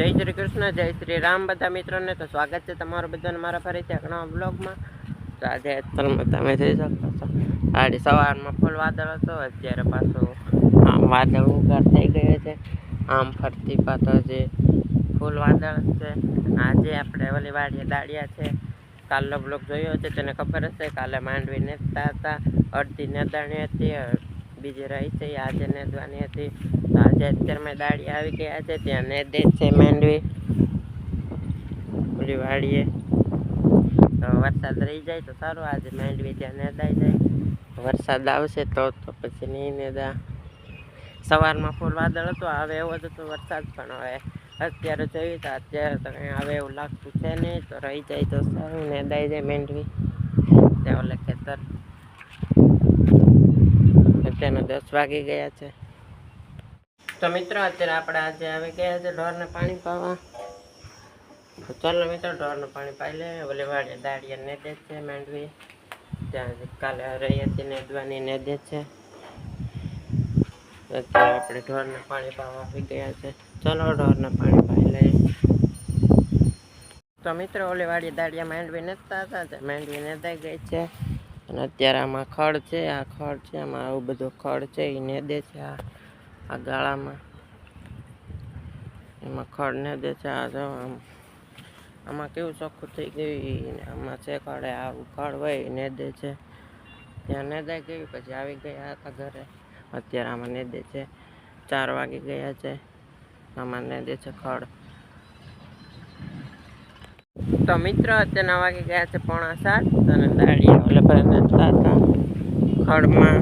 જય શ્રી કૃષ્ણ, જય શ્રી રામ બધા મિત્રોને. તો સ્વાગત છે તમારું બધાને મારા ફરીથી ઘણા બ્લોગમાં તો આજે તમે તમે જોઈ શકો છો. આજે સવારમાં ફૂલ વાદળ હતો, અત્યારે પાછું આમ વાદળ ઉગાર થઈ ગયો છે. આમ ફરતી પાછો જે ફૂલ વાદળ છે, આજે આપણે ઓલી વાડીએ દાળિયા છે. કાલનો બ્લોગ જોયો છે, તેને ખબર હશે? કાલે માંડવી નેતા હતા અડધી નેતાણી હતી બીજી રહી છે. આજે નેદવાની હતી. આજે અત્યારમાં દાળી આવી ગયા છે. ત્યાં નેદે છે માંડવી. ઓલી વાડીએ. તો વરસાદ રહી જાય તો સારું. આજે માંડવી ત્યાં નેદાઈ જાય. વરસાદ આવશે તો તો પછી નહીં નેદા. સવારમાં ફૂલ વાદળ હતું. હવે એવો જ હતો વરસાદ. પણ હવે અત્યારે જોયું તો અત્યારે તો કંઈ આવે એવું લાગતું છે નહીં. તો રહી જાય તો સારું. નેદાઈ જાય માંડવી. ત્યાં ઓલે ખેતર. અત્યારના દસ વાગી ગયા છે. તો મિત્રો, અત્યારે આપણે આજે આવી ગયા છે ઢોરને પાણી પાવા. ચાલો મિત્રો, ઢોરને પાણી પાઈ લે. ઓલે વાળે દાળિયા ને દે છે, માંડવી. ત્યાં કાલે રહી હતી નેદવાની ને દે છે. અત્યારે આપણે ઢોરને પાણી પાવા આવી ગયા છે. ચાલો ઢોરને પાણી પાઈ લઈએ તો મિત્રો, ઓલી વાળી દાળિયા માંડવી નેતા હતા માંડવી નેદાઈ ગઈ છે. અને અત્યારે આમાં ખડ છે, આ ખડ છે, આમાં આવું બધું ખડ છે એ નેદે છે આ આ ગાળામાં. એમાં ખડ નેદે છે, આ જો આમ, આમાં કેવું ચોખ્ખું થઈ ગયું આમાં છે ખડે, આવું ખડ હોય નેદે છે. ત્યાં નેદાઈ ગયું, પછી આવી ગયા હતા ઘરે. અત્યારે આમાં નેદે છે. ચાર વાગી ગયા છે. આમાં નેદે છે ખડ. તો મિત્રો અત્યારના વાગે ગયા છે પોણા સાત અને દાળિયા ઓલે પર હતા ખડમાં.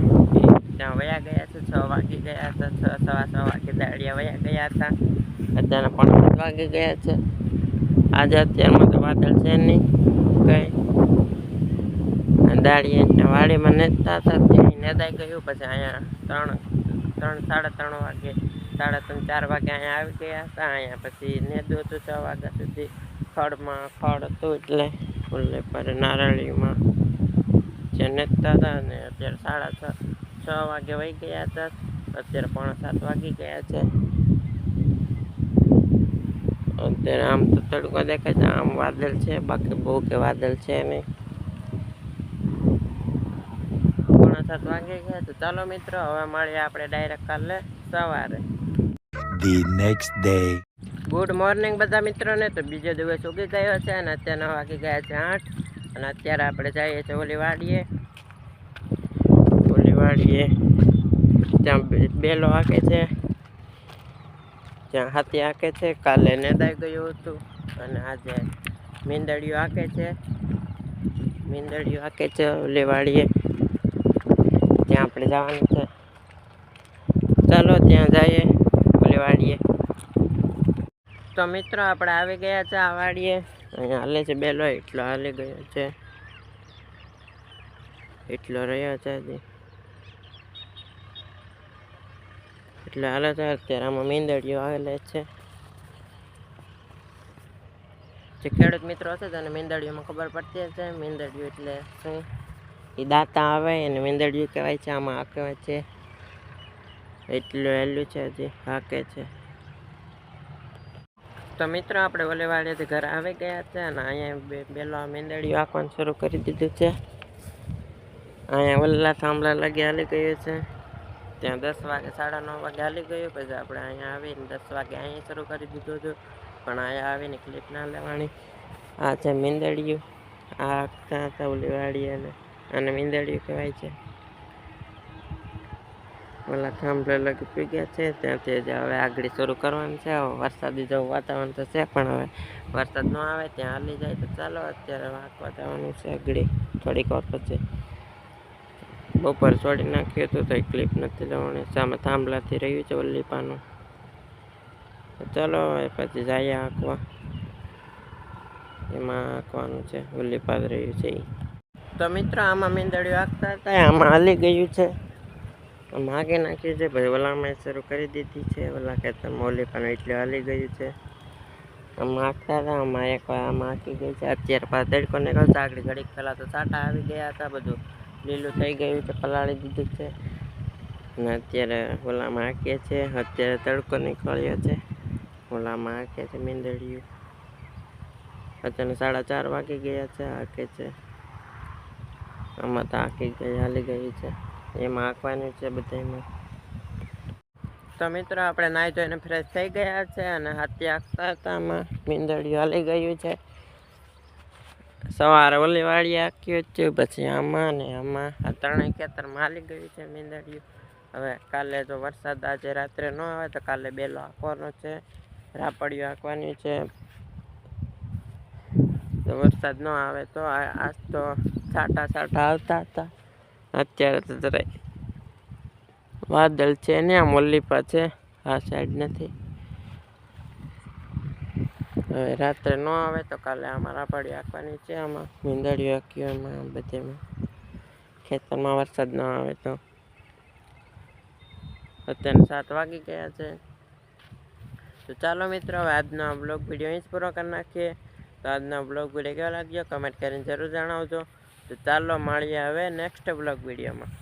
ત્યાં વયા ગયા છે, છ વાગી ગયા હતા, છ, સવા છ વાગે દાળિયા વયા ગયા હતા. અત્યારના પોણા સાત વાગે ગયા છે. આજે અત્યારમાં તો વાદળ છે નહીં, કઈ. દાળીએ ત્યાં વાડીમાં નેતા હતા, ત્યાં નેદાઈ ગયું, પછી અહીંયા ત્રણ ત્રણ, સાડા ત્રણ વાગે, સાડા ત્રણ, ચાર વાગે અહીંયા આવી ગયા હતા, અહીંયા પછી નેદું હતું છ વાગ્યા સુધી. ખડમાં ફળ હતું એટલે ફૂલે પર નારળીમાં જે નેતા હતા ને અત્યારે સાડા છ છ વાગે વહી ગયા હતા. અત્યારે પોણા સાત વાગી ગયા છે. અત્યારે આમ તો તડકો દેખાય છે, આમ વાદળ છે, બાકી બહુ કે વાદળ છે નહીં. પોણા સાત વાગી ગયા તો ચાલો મિત્રો, હવે મળીએ આપણે ડાયરેક્ટ કાલે સવારે. The next day. Good morning બધા મિત્રોને. તો બીજો દિવસ ઉગી ગયો છે અને અત્યારે વાગી ગયા છે આઠ. અને અત્યારે આપણે જઈએ છીએ ઓલી વાડીએ ઓલી વાડીએ ત્યાં બેલો હાકે છે. ત્યાં હાથી હાકે છે. કાલે નેદાઈ ગયું હતું. અને આજે મીંદડીઓ હાકે છે. મીંદડીઓ હાકે છે ઓલી વાડીએ ત્યાં આપણે જવાનું છે. ચાલો ત્યાં જઈએ ઓલી વાડીએ તો મિત્રો આપણે આવી ગયા છે આ વાડીએ અહીંયા હાલે છે બેલો, એટલો હાલી ગયો છે. એટલો રહ્યો છે હજી. એટલે હાલે છે, અત્યારે આમાં મીંદડીઓ આવેલા છે. જે ખેડૂત મિત્રો હશે તેને મીંદડીઓમાં ખબર પડતી હશે. મીંદડીઓ એટલે શું? એ દાંતા આવે એને મીંદડીઓ કહેવાય છે, આમાં આ કહેવાય છે. એટલું હેલું છે હજી, હાકે છે. તો મિત્રો, આપણે ઓલેવાડીએથી ઘરે આવી ગયા છે અને અહીંયા બેલો મીંદડીઓ આંખવાનું શરૂ કરી દીધું છે. અહીંયા ઓલા થાંભલા લાગી હાલી ગયું છે. ત્યાં દસ વાગે, સાડા નવ વાગે હાલી ગયું. પછી આપણે અહીંયા આવીને દસ વાગે અહીંયા શરૂ કરી દીધું હતું. પણ અહીંયા આવીને ક્લિપ ના લેવાની. આ છે મીંદડીયું આ ઓલી વાડી અને મીંદડીયું કહેવાય છે. ઓલા થાંભલા લગી પી છે, ત્યાંથી જ હવે આગળ શરૂ કરવાનું છે. વરસાદી જેવું વાતાવરણ તો છે, પણ હવે વરસાદ ન આવે, ત્યાં હાલી જાય તો ચાલો, અત્યારે વાંકવા જવાનું છે આગળ. થોડીક વાર પછી બપોર છોડી નાખ્યું હતું, તો એ ક્લિપ નથી લેવાની સામે થાંભલાથી રહ્યું છે વલ્લીપાનું. હવે પછી જઈએ આંકવા. એમાં આંકવાનું છે વલ્લીપાદ રહ્યું છે. તો મિત્રો, આમાં મીંદડીઓ આંકતા હતા, આમાં હાલી ગયું છે. આમ હાંકી નાખ્યું છે, ભાઈ ઓલામાં શરૂ કરી દીધી છે ઓલા કહેતા મોલી પણ એટલે હાલી ગયું છે. આમ હાંકતા હતા આમાં એક આમાં હાંકી ગઈ છે. અત્યારે પાછા તડકો નીકળતા આગળ ઘડીક પહેલાં તો સાટા આવી ગયા હતા, બધું લીલું થઈ ગયું છે, પલાળી દીધું છે. અને અત્યારે ઓલામાં હાંકીએ છીએ, અત્યારે તડકો નીકળ્યો છે. ઓલામાં આંકે છે મીંદડીયું. અત્યારે સાડા ચાર વાગી ગયા છે આંકે છે. આમાં તો હાંકી ગઈ, હાલી ગઈ છે. એમાં આંખવાનું છે બધામાં તો મિત્રો, આપણે નાહી ધોઈને ફ્રેશ થઈ ગયા છે અને હાથી આંકતા હતા આમાં. મીંદડિયું હાલી ગયું છે. સવારે ઓલી વાળી આંક્યું છે, પછી આમાં ને આમાં. આ ત્રણેય ખેતરમાં હાલી ગયું છે મીંદડિયું હવે કાલે જો વરસાદ આજે રાત્રે ન આવે તો કાલે બેલો આંકવાનો છે, રાપડિયું આંકવાની છે. વરસાદ ન આવે તો આજ તો છાંટા છાંટા આવતા હતા. અત્યારે તો જરાય વાદળ છે ને, આમ ઓલી છે. આ સાઈડ નથી. હવે રાત્રે ન આવે તો કાલે આમાં રાપડી આંકવાની છે, આમાં મીંદડીઓ આંક્યું એમાં બધેમાં. ખેતરમાં વરસાદ ન આવે તો. અત્યારે સાત વાગી ગયા છે. તો ચાલો મિત્રો, હવે આજનો બ્લોગ વીડિયો અહીં જ પૂરો કરી નાખીએ. તો આજનો બ્લોગ વીડિયો કેવો લાગ્યો? કમેન્ટ કરીને જરૂર જણાવજો. તો ચાલો મળીએ હવે નેક્સ્ટ બ્લોગ વિડીયોમાં.